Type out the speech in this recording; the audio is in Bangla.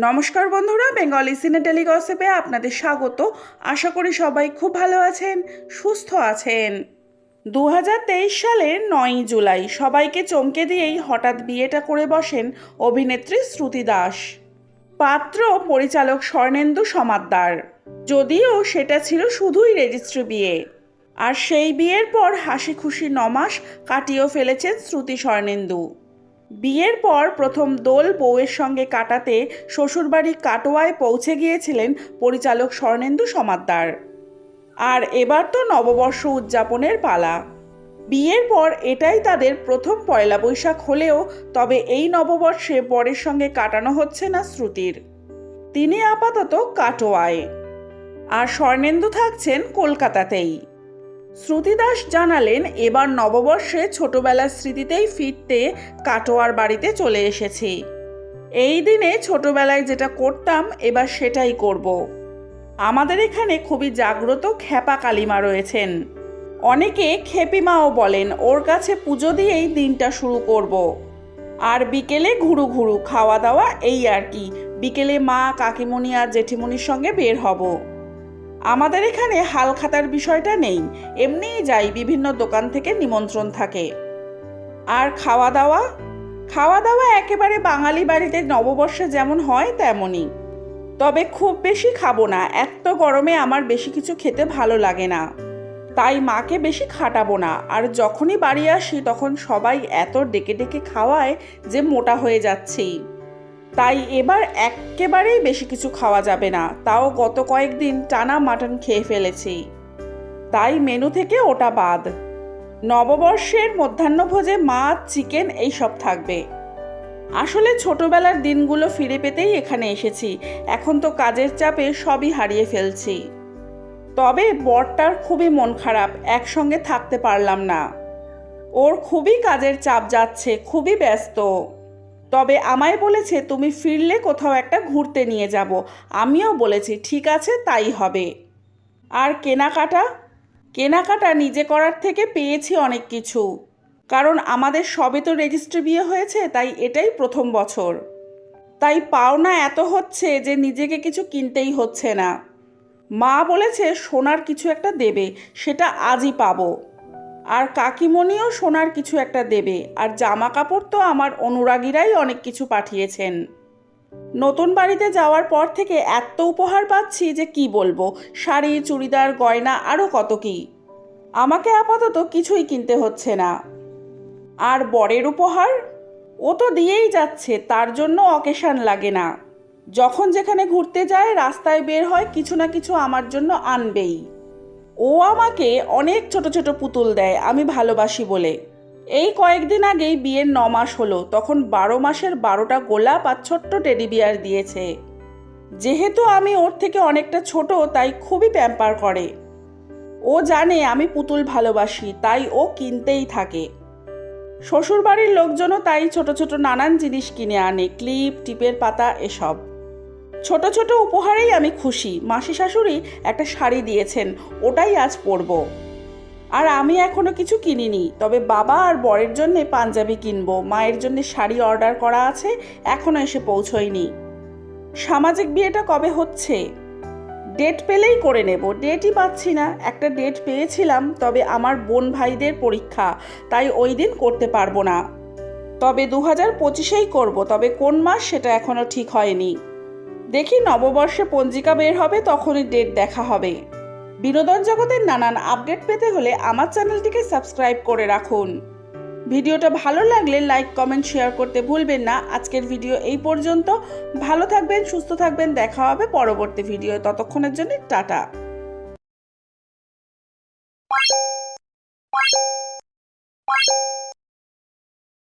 নমস্কার বন্ধুরা, বেঙ্গলি সিনে টেলিগসিপে আপনাদের স্বাগত। আশা করি সবাই খুব ভালো আছেন, সুস্থ আছেন। দু হাজার তেইশ সালের নয়ই জুলাই, সবাইকে চমকে দিয়েই হঠাৎ বিয়েটা করে বসেন অভিনেত্রী শ্রুতি দাস। পাত্র পরিচালক স্বর্ণেন্দু সমাদ্দার। যদিও সেটা ছিল শুধুই রেজিস্ট্রি বিয়ে। আর সেই বিয়ের পর হাসি খুশি নমাস কাটিয়েও ফেলেছেন শ্রুতি স্বর্ণেন্দু। বিয়ের পর প্রথম দোল বউয়ের সঙ্গে কাটাতে শ্বশুরবাড়ি কাটোয়ায় পৌঁছে গিয়েছিলেন পরিচালক স্বর্ণেন্দু সমাদ্দার। আর এবার তো নববর্ষ উদযাপনের পালা। বিয়ের পর এটাই তাদের প্রথম পয়লা বৈশাখ হলেও তবে এই নববর্ষে বরের সঙ্গে কাটানো হচ্ছে না শ্রুতির। তিনি আপাতত কাটোয়ায়। আর স্বর্ণেন্দু থাকছেন কলকাতাতেই। শ্রুতি দাস জানালেন, এবার নববর্ষে ছোটবেলার স্মৃতিতেই ফিরতে কাটোয়ার বাড়িতে চলে এসেছি। এই দিনে ছোটবেলায় যেটা করতাম, এবার সেটাই করব। আমাদের এখানে খুবই জাগ্রত খ্যাপা কালিমা রয়েছেন। অনেকে খেপিমাও বলেন, ওর কাছে পুজো দিয়েই দিনটা শুরু করব। আর বিকেলে ঘুরু ঘুরু খাওয়া দাওয়া, এই আর কি। বিকেলে মা, কাকিমণি আর জেঠিমণির সঙ্গে বের হব। আমাদের এখানে হাল খাতার বিষয়টা নেই, এমনিই যাই বিভিন্ন দোকান থেকে নিমন্ত্রণ থাকে। আর খাওয়া দাওয়া খাওয়া দাওয়া একেবারে বাঙালি বাড়িতে নববর্ষে যেমন হয় তেমনই। তবে খুব বেশি খাব না এত গরমে আমার বেশি কিছু খেতে ভালো লাগে না। তাই মাকে বেশি খাটাবো না, আর যখনই বাড়ি আসি তখন সবাই এত ডেকে ডেকে খাওয়ায় যে মোটা হয়ে যাচ্ছি। তাই এবার একেবারেই বেশি কিছু খাওয়া যাবে না। তাও গত কয়েকদিন টানা মাটন খেয়ে ফেলেছি। তাই মেনু থেকে ওটা বাদ। নববর্ষের মধ্যাহ্নভোজে মাছ, চিকেন এইসব থাকবে। আসলে ছোটবেলার দিনগুলো ফিরে পেতেই এখানে এসেছি। এখন তো কাজের চাপে সবই হারিয়ে ফেলছি। তবে বরটার খুবই মন খারাপ, একসঙ্গে থাকতে পারলাম না। ওর খুবই কাজের চাপ যাচ্ছে, খুবই ব্যস্ত। তবে আমায় বলেছে তুমি ফিরলে কোথাও একটা ঘুরতে নিয়ে যাব। আমিও বলেছি, ঠিক আছে, তাই হবে। আর কেনাকাটা? কেনাকাটা নিজে করার থেকে পেয়েছি অনেক কিছু। কারণ আমাদের সবে তো রেজিস্ট্রি বিয়ে হয়েছে, তাই এটাই প্রথম বছর। তাই পাওনা এত হচ্ছে যে নিজেকে কিছু কিনতেই হচ্ছে না। মা বলেছে, সোনার কিছু একটা দেবে, সেটা আজই পাবো। আর কাকিমণিও সোনার কিছু একটা দেবে, আর জামা কাপড় তো আমার অনুরাগীরাই অনেক কিছু পাঠিয়েছেন। নতুন বাড়িতে যাওয়ার পর থেকে এত উপহার পাচ্ছি যে কি বলব, শাড়ি, চুড়িদার, গয়না আরও কত কি। আমাকে আপাতত কিছুই কিনতে হচ্ছে না। আর বরের উপহার? ও তো দিয়েই যাচ্ছে, তার জন্য অকেশান লাগে না। যখন যেখানে ঘুরতে যায়, রাস্তায় বের হয়, কিছু না কিছু আমার জন্য আনবেই। ও আমাকে অনেক ছোট ছোট পুতুল দেয়, আমি ভালোবাসি বলে। এই কয়েকদিন আগেই বিয়ের ন মাস হলো, তখন বারো মাসের বারোটা গোলাপ আর ছোট্ট টেডি বিয়ার দিয়েছে। যেহেতু আমি ওর থেকে অনেকটা ছোট, তাই খুবই প্যাম্পার করে। ও জানে আমি পুতুল ভালোবাসি, তাই ও কিনতেই থাকে। শ্বশুরবাড়ির লোকজনও তাই ছোট ছোট নানান জিনিস কিনে আনে, ক্লিপ, টিপের পাতা, এসব। ছোট ছোট উপহারেই আমি খুশি। মাসি শাশুড়ি একটা শাড়ি দিয়েছেন, ওটাই আজ পরব। আর আমি এখনও কিছু কিনিনি, তবে বাবা আর বরের জন্যে পাঞ্জাবি কিনবো। মায়ের জন্য শাড়ি অর্ডার করা আছে, এখনও এসে পৌঁছয়নি। সামাজিক বিয়েটা কবে হচ্ছে? ডেট পেলেই করে নেব। ডেটই পাচ্ছি না। একটা ডেট পেয়েছিলাম, তবে আমার বোন ভাইদের পরীক্ষা, তাই ওই দিন করতে পারব না। তবে দু হাজার পঁচিশেই করব, তবে কোন মাস সেটা এখনও ঠিক হয়নি। দেখি নববর্ষে পঞ্জিকা বের হবে, তখনই ডেট দেখা হবে। বিনোদন জগতের নানান আপডেট পেতে হলে আমার চ্যানেলটিকে সাবস্ক্রাইব করে রাখুন। ভিডিওটা ভালো লাগলে লাইক কমেন্ট শেয়ার করতে ভুলবেন না। আজকের ভিডিও এই পর্যন্ত। ভালো থাকবেন, সুস্থ থাকবেন। দেখা হবে পরবর্তী ভিডিও ততক্ষণের জন্য টাটা।